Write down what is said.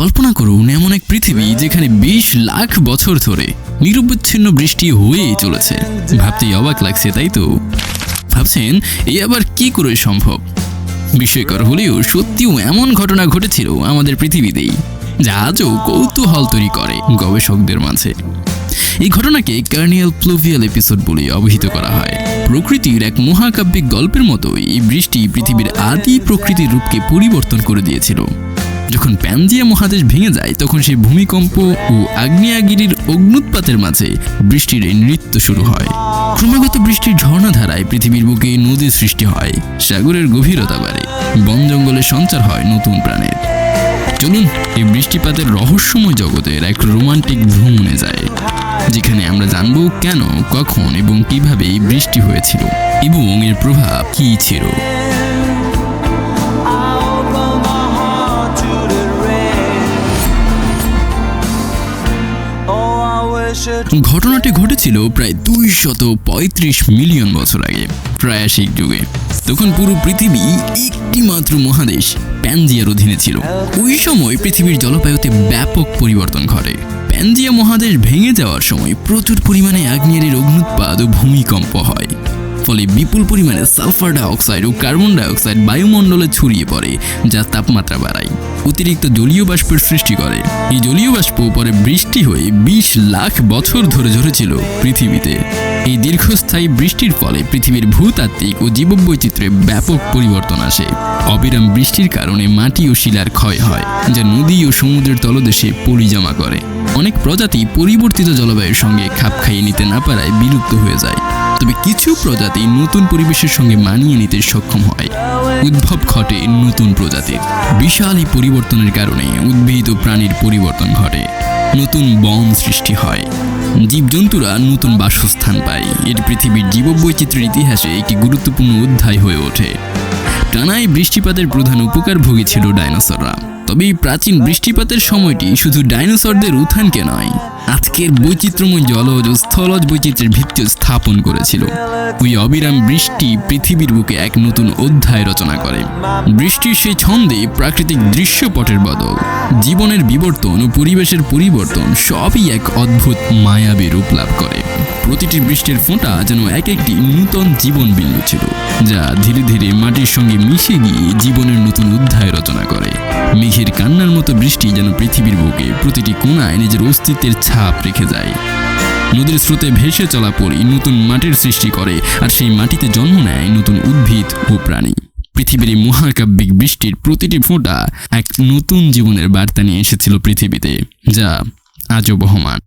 কল্পনা করুন, এমন এক পৃথিবী যেখানে বিশ লাখ বছর ধরে নিরবচ্ছিন্ন বৃষ্টি হয়েই চলেছে। ভাবতেই অবাক লাগছে, তাই তো? ভাবছেন এই আবার কি করে সম্ভব? বিস্ময়কর হলেও সত্যিও এমন ঘটনা ঘটেছিল আমাদের পৃথিবীতেই, যা আজও কৌতূহল তৈরি করে গবেষকদের মাঝে। এই ঘটনাকে কার্নিয়াল প্লুভিয়াল এপিসোড বলে অভিহিত করা হয়। প্রকৃতির এক মহাকাব্যিক গল্পের মতো এই বৃষ্টি পৃথিবীর আদি প্রকৃতির রূপকে পরিবর্তন করে দিয়েছিল। যখন প্যানজিয়া মহাদেশ ভেঙে যায়, তখন সেই ভূমিকম্প ও আগ্নেয়াগিরির অগ্নুৎপাতের মাঝে বৃষ্টির এই নৃত্য শুরু হয়। ক্রমাগত বৃষ্টির ঝর্ণাধারায় পৃথিবীর বুকে নদীর সৃষ্টি হয়, সাগরের গভীরতা বাড়ে, বন জঙ্গলে সঞ্চার হয় নতুন প্রাণের। চলুন, এই বৃষ্টিপাতের রহস্যময় জগতের এক রোমান্টিক ভ্রমণে যায় যেখানে আমরা জানব কেন, কখন এবং কীভাবে বৃষ্টি হয়েছিল এবং এর প্রভাব কী ছিল। ঘটনাটি ঘটেছিল প্রায় দুই শত পঁয়ত্রিশ মিলিয়ন বছর আগে প্রায়াসিক যুগে। তখন পুরো পৃথিবী একটি মাত্র মহাদেশ প্যানজিয়ার অধীনে ছিল। ওই সময় পৃথিবীর জলবায়ুতে ব্যাপক পরিবর্তন ঘটে। প্যানজিয়া মহাদেশ ভেঙে যাওয়ার সময় প্রচুর পরিমাণে আগ্নেয়ের অগ্নুৎপাদ ও ভূমিকম্প হয়। ফলে বিপুল পরিমাণে সালফার ডাইঅক্সাইড ও কার্বন ডাইঅক্সাইড বায়ুমণ্ডলে ছড়িয়ে পড়ে, যা তাপমাত্রা বাড়ায়, অতিরিক্ত জলীয় বাষ্পের সৃষ্টি করে। এই জলীয় বাষ্প পরে বৃষ্টি হয়ে বিশ লাখ বছর ধরে ঝরেছিল পৃথিবীতে। এই দীর্ঘস্থায়ী বৃষ্টির ফলে পৃথিবীর ভূতাত্ত্বিক ও জীববৈচিত্র্যে ব্যাপক পরিবর্তন আসে। অবিরাম বৃষ্টির কারণে মাটি ও শিলার ক্ষয় হয়, যা নদী ও সমুদ্রের তলদেশে পলি জমা করে। অনেক প্রজাতি পরিবর্তিত জলবায়ুর সঙ্গে খাপ খাইয়ে নিতে না পারায় বিলুপ্ত হয়ে যায়। তবে কিছু প্রজাতি নতুন পরিবেশের সঙ্গে মানিয়ে নিতে সক্ষম হয়। উদ্ভব ঘটে নতুন প্রজাতির। বিশাল এই পরিবর্তনের কারণে উদ্ভিদ ও প্রাণীর পরিবর্তন ঘটে। নতুন বন সৃষ্টি হয়। জীবজন্তুরা নতুন বাসস্থান পায়। এটি পৃথিবীর জীববৈচিত্র্যের ইতিহাসে একটি গুরুত্বপূর্ণ অধ্যায় হয়ে ওঠে। টানায় বৃষ্টিপাতের প্রধান উপকারভোগী ছিল ডাইনোসররা। তবে এই প্রাচীন বৃষ্টিপাতের সময়টি শুধু ডাইনোসরদের উত্থানকে নয়, আজকের বৈচিত্র্যময় জলজ ও স্থলজ বৈচিত্র্যের ভিত্তি স্থাপন করেছিল। ওই অবিরাম বৃষ্টি পৃথিবীর বুকে এক নতুন অধ্যায় রচনা করে। বৃষ্টির সেই ছন্দে প্রাকৃতিক দৃশ্যপটের বদল, জীবনের বিবর্তন ও পরিবেশের পরিবর্তন সবই এক অদ্ভুত, মায়াবী রূপ লাভ করে। প্রতিটি বৃষ্টির ফোঁটা যেন এক একটি নূতন জীবন বিন্দু ছিল, যা ধীরে ধীরে মাটির সঙ্গে মিশে গিয়ে জীবনের নতুন অধ্যায় রচনা করে। মেঘের কান্নার মতো বৃষ্টি যেন পৃথিবীর বুকে প্রতিটি কোণায় নিজের অস্তিত্বের ছাপ রেখে যায়। নদীর স্রোতে ভেসে চলা পরি নতুন মাটির সৃষ্টি করে, আর সেই মাটিতে জন্ম নেয় নতুন উদ্ভিদ ও প্রাণী। পৃথিবীর মহাকাব্যিক বৃষ্টির প্রতিটি ফোঁটা এক নতুন জীবনের বার্তা নিয়ে এসেছিল পৃথিবীতে, যা আজও বহমান।